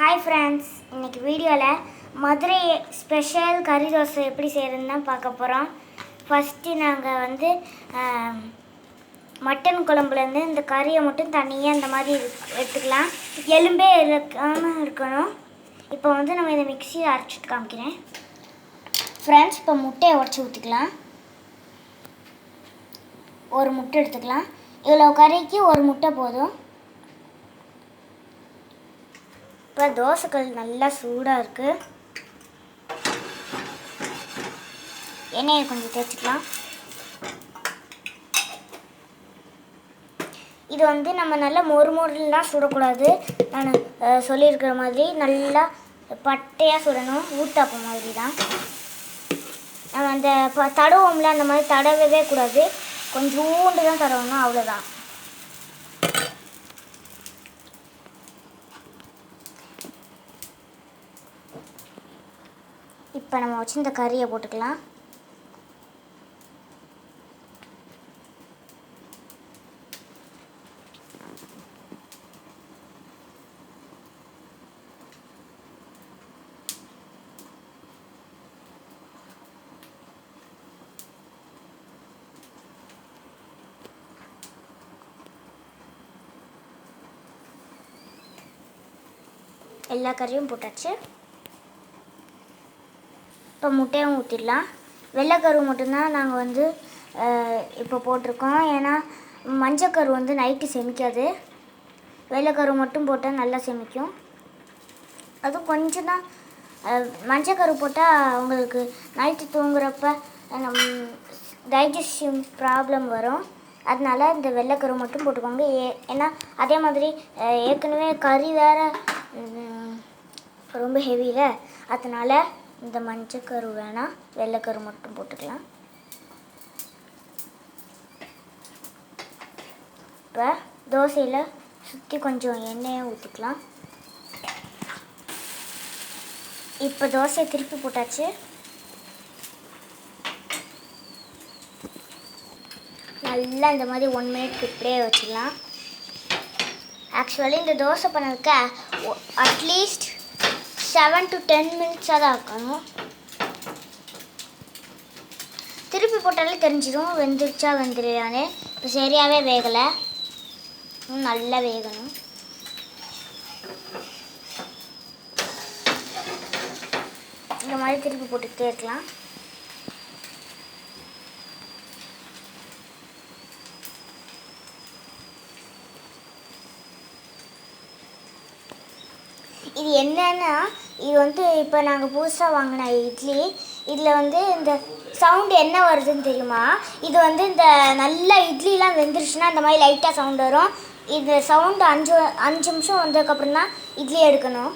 Hi friends இன்னைக்கு வீடியோவில் Madurai special கறி தோசை எப்படி செய்கிறதுன்னு தான் பார்க்க போகிறோம் ஃபஸ்ட்டு நாங்கள் வந்து மட்டன் குழம்புலேருந்து இந்த கறியை மட்டும் தனியாக இந்த மாதிரி எடுத்துக்கலாம். எலும்பே இருக்காமல் இருக்கணும். இப்போ வந்து நம்ம இதை மிக்சியில் அரைச்சிட்டு காமிக்கிறேன். ஃப்ரெண்ட்ஸ் இப்போ முட்டையை உடச்சி ஊற்றிக்கலாம் ஒரு முட்டை எடுத்துக்கலாம். இவ்வளோ கறிக்கு ஒரு முட்டை போதும். இப்போ தோசைக்கல் நல்லா சூடாக இருக்குது எண்ணெயை கொஞ்சம் தேய்ச்சிக்கலாம். இது வந்து நம்ம நல்லா மொறு மொறுலாம் சுடக்கூடாது. நான் சொல்லியிருக்கிற மாதிரி நல்லா பட்டையாக சுடணும். ஊத்தாப்பம் மாதிரி தான் நம்ம அந்த ப தடவோம்ல அந்த மாதிரி தடவவே கூடாது. கொஞ்சோண்டு தான் தடவணும் அவ்வளோதான் இப்போ நம்ம வச்சு இந்த கறியை போட்டுக்கலாம். எல்லா கறியும் போட்டாச்சு. இப்போ முட்டையும் ஊற்றிடலாம் வெள்ளைக்கரு மட்டும்தான் நாங்கள் வந்து இப்போ போட்டிருக்கோம். ஏன்னா மஞ்சக்கரு வந்து நைட்டு செமிக்காது. வெள்ளைக்கரு மட்டும் போட்டால் நல்லா செமிக்கும். அதுவும் கொஞ்சம் தான் மஞ்சக்கரு போட்டால் உங்களுக்கு நைட்டு தூங்குறப்ப டைஜஷன் ப்ராப்ளம் வரும். அதனால இந்த வெள்ளைக்கரு மட்டும் போட்டுக்கோங்க. ஏ ஏன்னா அதே மாதிரி ஏற்கனவே கறி வேறு ரொம்ப ஹெவியில் அதனால் இந்த மஞ்சக்கரு வேணால் வெள்ளைக்கரு மட்டும் போட்டுக்கலாம். இப்போ தோசையில் சுற்றி கொஞ்சம் எண்ணெயை ஊற்றிக்கலாம் இப்போ தோசையை திருப்பி போட்டாச்சு. நல்லா இந்த மாதிரி ஒன் மினிட் இப்படியே வச்சுக்கலாம். ஆக்சுவலி இந்த தோசை பண்ணதுக்கு at least seven to ten மினிட்ஸாக தான் இருக்கணும். திருப்பி போட்டாலே தெரிஞ்சிடும் வெந்துருச்சா வெந்துருயான்னு. இப்போ சரியாகவே வேகலை. நல்லா வேகணும். இந்த மாதிரி திருப்பி போட்டுக்கிட்டே இருக்கலாம். இது என்னன்னா இது வந்து இப்போ நாங்கள் புதுசாக வாங்கின இட்லி. இதில் வந்து இந்த சவுண்டு என்ன வருதுன்னு தெரியுமா? இது வந்து இந்த நல்ல இட்லிலாம் வெந்துருச்சுன்னா இந்த மாதிரி லைட்டாக சவுண்டு வரும். இந்த சவுண்டு அஞ்சு அஞ்சு நிமிஷம் வந்ததுக்கப்புறம் தான் இட்லி எடுக்கணும்.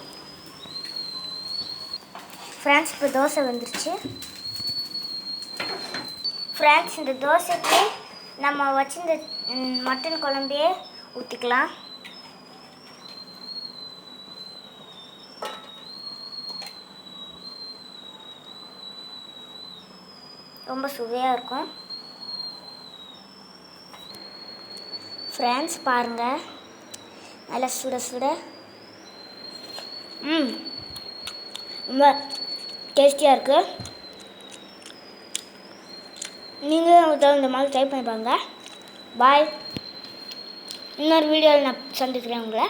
ஃப்ரான்ஸ் இப்போ தோசை வந்துருச்சு. ஃப்ரான்ஸ் இந்த தோசைக்கு நம்ம வச்சிருந்த இந்த மட்டன் குழம்பையே ஊற்றிக்கலாம் ரொம்ப சுவையாக இருக்கும். ஃப்ரெண்ட்ஸ் பாருங்கள் நல்லா சுட சுட. ம். ரொம்ப டேஸ்டியாக இருக்குது நீங்களும் தகுந்த மாதிரி ட்ரை பண்ணி பாருங்கள் பாய் இன்னொரு வீடியோவில் நான் சந்திக்கிறேன் உங்களை.